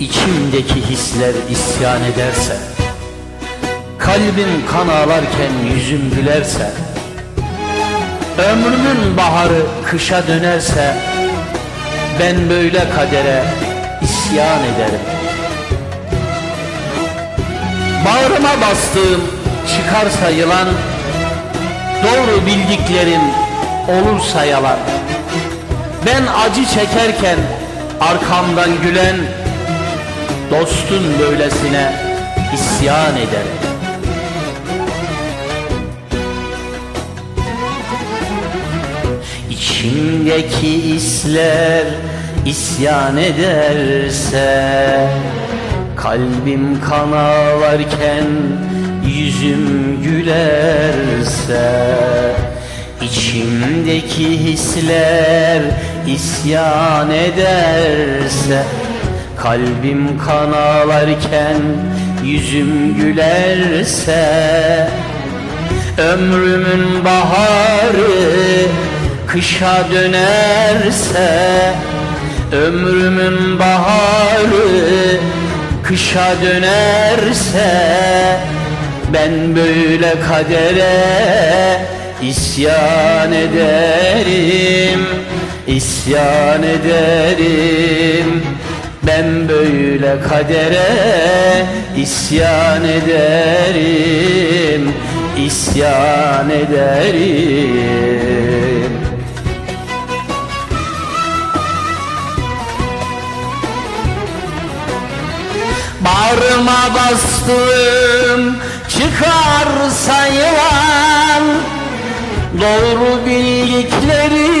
İçimdeki hisler isyan ederse Kalbim kan ağlarken yüzüm gülerse Ömrümün baharı kışa dönerse Ben böyle kadere isyan ederim. Bağrıma bastığım çıkarsa yılan Doğru bildiklerim olursa yalan. Ben acı çekerken arkamdan gülen Dostun böylesine isyan ederim İçimdeki isler isyan ederse Kalbim kan ağlarken yüzüm gülerse İçimdeki hisler isyan ederse Kalbim kan ağlarken yüzüm gülerse Ömrümün baharı kışa dönerse Ömrümün baharı kışa dönerse Ben böyle kadere isyan ederim isyan ederim ben böyle kadere isyan ederim isyan ederim. Bağrıma bastım çıkarsa yılan Doğru bildiklerim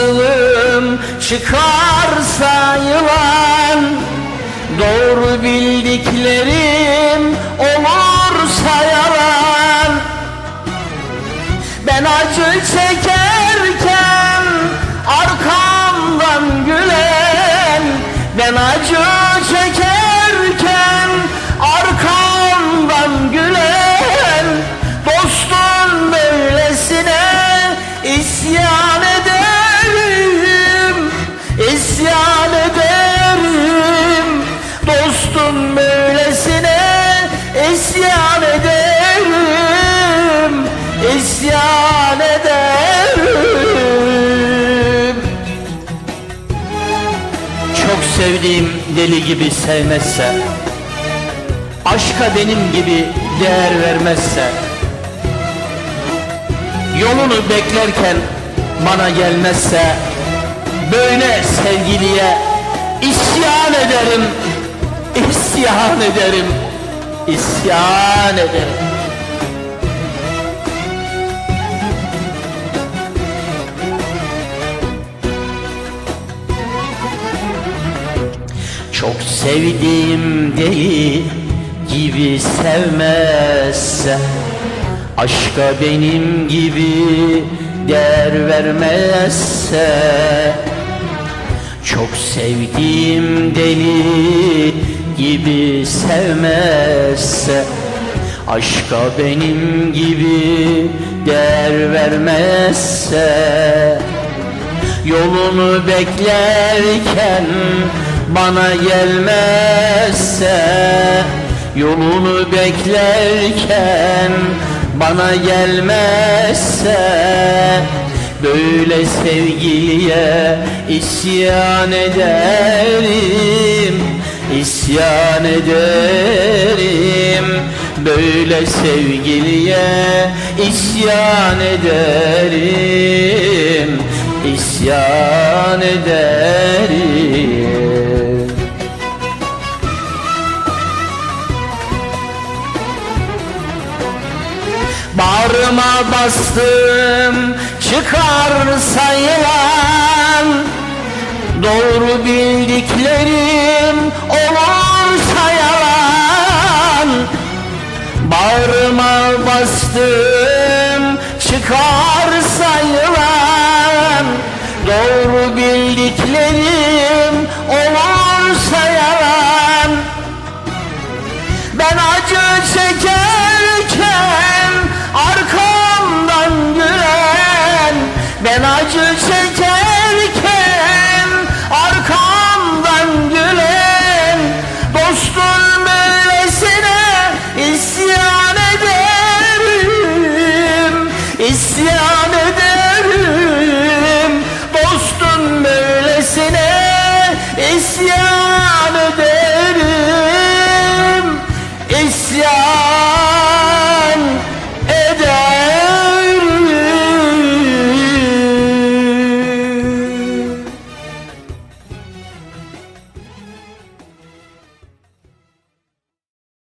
bastığım çıkarsa isyan ederim isyan ederim. Çok sevdiğim deli gibi sevmezse Aşka benim gibi değer vermezse Yolunu beklerken bana gelmezse Böyle sevgiliye isyan ederim isyan ederim isyan ederim. Çok sevdiğim deli gibi sevmezse Aşka benim gibi değer vermezse Çok sevdiğim deli gibi sevmezse Aşka benim gibi değer vermezse Yolunu beklerken bana gelmezse Yolunu beklerken bana gelmezse Böyle sevgiliye isyan ederim isyan ederim Böyle sevgiliye. İsyan ederim isyan ederim. Bağrıma bastım çıkarsa yılan Doğru bildiklerim Bağrıma bastım çıkarsa yılan Doğru bildiklerim